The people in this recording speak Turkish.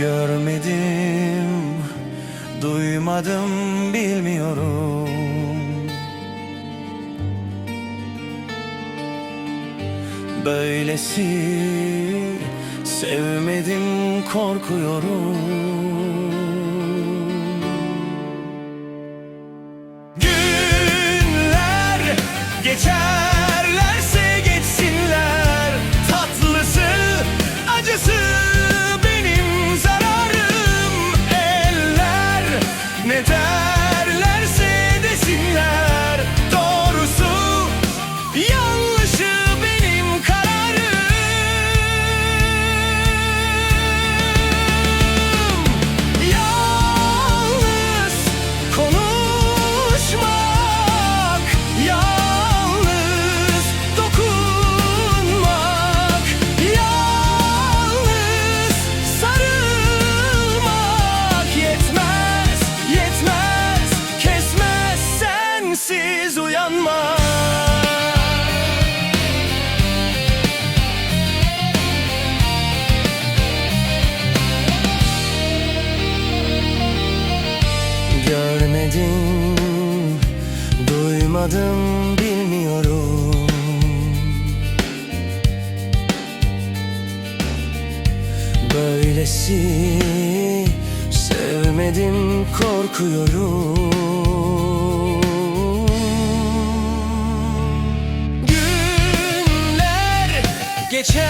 Görmedim, duymadım bilmiyorum. Böylesi sevmedim korkuyorum. Günler geçer. Duymadım, bilmiyorum. Böylesi sevmedim, korkuyorum. Geçer